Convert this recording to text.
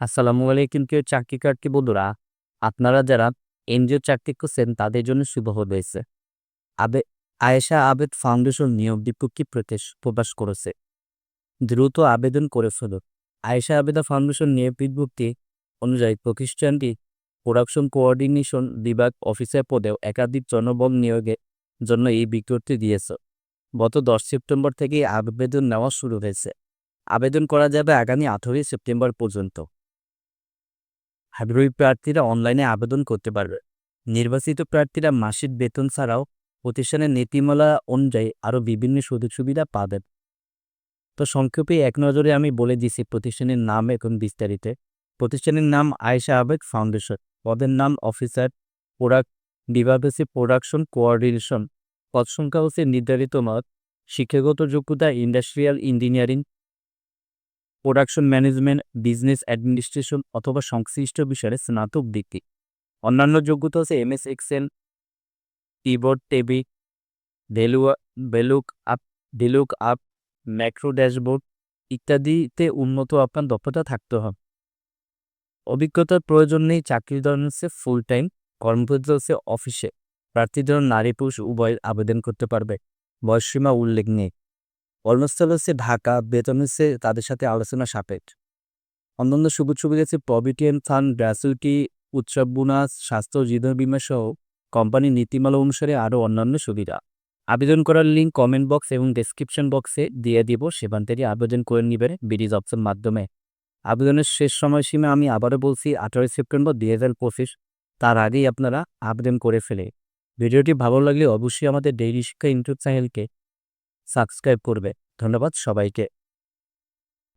আসসালামু আলাইকুম কেউ চাকরি প্রার্থী বন্ধুরা, আপনারা যারা এনজিও চাকরি করছেন তাদের জন্য শুভ হয়েছে আবে আয়েশা আবেদ ফাউন্ডেশন নিয়োগ বিজ্ঞপ্তি প্রকাশ করেছে। দ্রুত আবেদন করে ফেলুন আয়েশা আবেদা ফাউন্ডেশন নিয়োগ বিজ্ঞপ্তি অনুযায়ী প্রতিষ্ঠানটি প্রোডাকশন কোঅর্ডিনেশন বিভাগ অফিসার পদেও একাধিক জনবল নিয়োগের জন্য এই বিজ্ঞপ্তি দিয়েছে। গত দশ সেপ্টেম্বর থেকে আবেদন নেওয়া শুরু হয়েছে। আবেদন করা যাবে আগামী আঠেরোই সেপ্টেম্বর পর্যন্ত। আগ্রহী প্রার্থীরা অনলাইনে আবেদন করতে পারবে। নির্বাচিত প্রার্থীরা মাসিক বেতন ছাড়াও প্রতিষ্ঠানের নীতিমালা অনুযায়ী আরও বিভিন্ন সুযোগ সুবিধা পাবেন। তো সংক্ষেপে এক নজরে আমি বলে দিছি প্রতিষ্ঠানের নাম এখন বিস্তারিত। প্রতিষ্ঠানের নাম আয়েশা আবেগ ফাউন্ডেশন। পদের নাম অফিসার, প্রোডাক্ট বিভাগ হচ্ছে প্রোডাকশন কোঅর্ডিনেশন। পদ সংখ্যা হচ্ছে নির্ধারিত মত শিক্ষাগত যোগ্যতা, industrial engineering production management business administration অথবা সংশ্লিষ্ট বিষয়ে স্নাতক ডিগ্রি। অন্যান্য যোগ্যতা হচ্ছে এম এস এক্সেল কিবোর্ড টেবি ভেলুয়া ভেলুক আপ ভেলুক আপ ম্যাক্রো ড্যাশবোর্ড ইত্যাদিতে উন্নত আপনার দক্ষতা থাকতে হবে। অভিজ্ঞতার প্রয়োজন নেই, চাকরির ধরন হচ্ছে ফুল টাইম কর্মপদ্ধতি হচ্ছে অফিসে প্রার্থীদের নারী পুরুষ উভয় আবেদন করতে পারবে। বয়সসীমা উল্লেখ নেই। কর্মস্থল হচ্ছে ঢাকা, বেতন হচ্ছে তাদের সাথে আলোচনা সাপেক্ষ। অন্যান্য সুযোগ সুবিধা হচ্ছে প্রভিডেন্ট ফান্ড গ্র্যাচুইটি উৎসব বোনাস, স্বাস্থ্য জীবন বিমা সহ কোম্পানির নীতিমালা অনুসারে আরও অন্যান্য সুবিধা। আবেদন করার লিঙ্ক কমেন্ট বক্স এবং ডেসক্রিপশন বক্সে দিয়ে দিব, সেখান থেকে আবেদন করে নেবেন বিডিজ অপশন মাধ্যমে। আবেদনের শেষ সময়সীমা আমি আবারও বলছি, আঠারোই সেপ্টেম্বর দুই হাজার পঁচিশ, তার আগেই আপনারা আবেদন করে ফেলে। ভিডিওটি ভালো লাগলে অবশ্যই আমাদের ডেইলি শিক্ষা ইউটিউব চ্যানেলকে সাবস্ক্রাইব করবে। ধন্যবাদ সবাইকে।